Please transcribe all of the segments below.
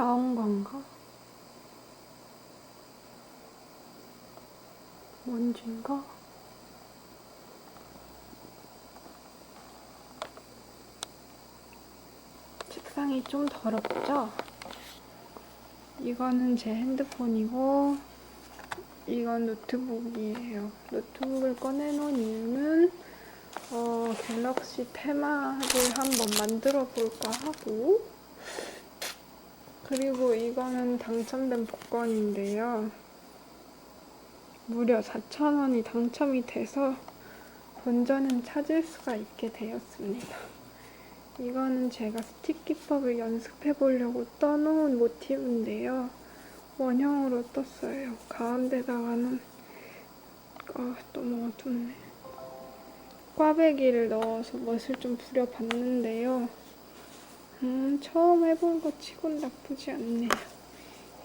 나온 건가? 먼지인가? 책상이 좀 더럽죠? 이거는 제 핸드폰이고 이건 노트북이에요. 노트북을 꺼내놓은 이유는 어, 갤럭시 테마를 한번 만들어 볼까 하고 그리고 이거는 당첨된 복권인데요. 무려 4,000원이 당첨이 돼서 본전은 찾을 수가 있게 되었습니다. 이거는 제가 스티키법을 연습해 보려고 떠놓은 모티브인데요. 원형으로 떴어요. 가운데다가는 아, 너무 어둡네. 꽈배기를 넣어서 멋을 좀 부려봤는데요. 음, 처음 해본 것 치곤 나쁘지 않네요.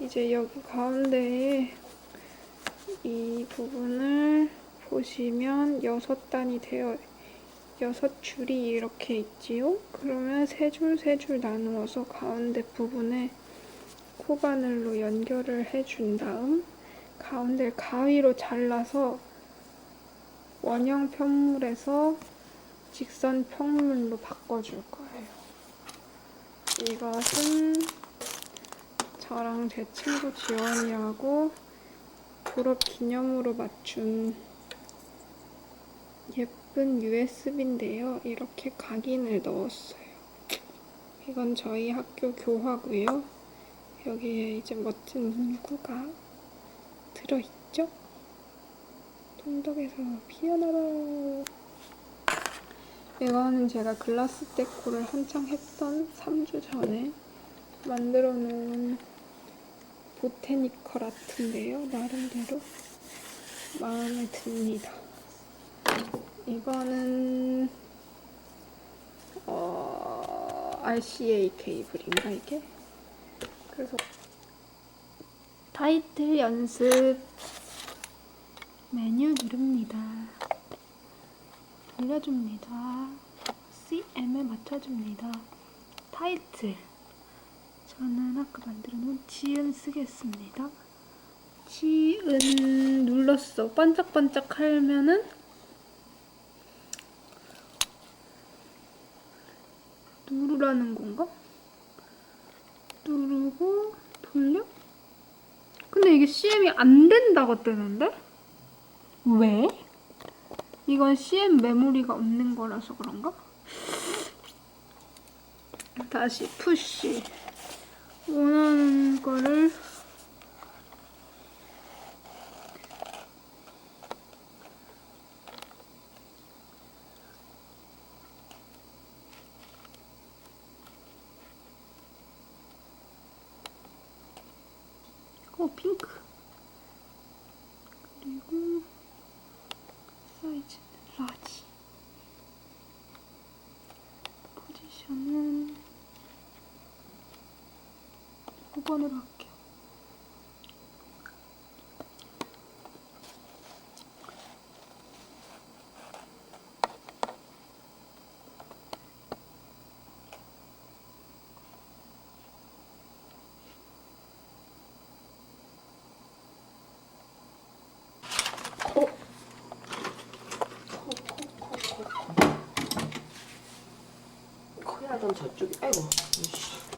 이제 여기 가운데에 이 부분을 보시면 여섯 단이 되어 여섯 줄이 이렇게 있지요? 그러면 세 줄 세 줄 나누어서 가운데 부분에 코바늘로 연결을 해준 다음 가운데 가위로 잘라서 원형 편물에서 직선 편물로 바꿔줄 거예요. 이것은 저랑 제 친구 지원이하고 졸업 기념으로 맞춘 예쁜 USB인데요. 이렇게 각인을 넣었어요. 이건 저희 학교 교화고요. 여기에 이제 멋진 문구가 들어있죠? 통독에서 피어나라. 이거는 제가 글라스 데코를 한창 했던 3주 전에 만들어 놓은 보테니컬 아트인데요. 나름대로 마음에 듭니다. 이거는 어, RCA 케이블인가 이게? 그래서 타이틀 연습 메뉴 누릅니다. 알려줍니다. CM에 맞춰줍니다. 타이틀 저는 아까 만들어 놓은 지은 쓰겠습니다. 지은 눌렀어. 반짝반짝 하면은 누르라는 건가? 누르고 돌려? 근데 이게 CM이 안 된다고 뜨는데? 왜? 이건 CM 메모리가 없는 거라서 그런가? 다시 푸시 원하는 거를 어 핑크 그리고 사이즈 라지 포지션은 5번으로 할게요 던 저쪽이 아이고.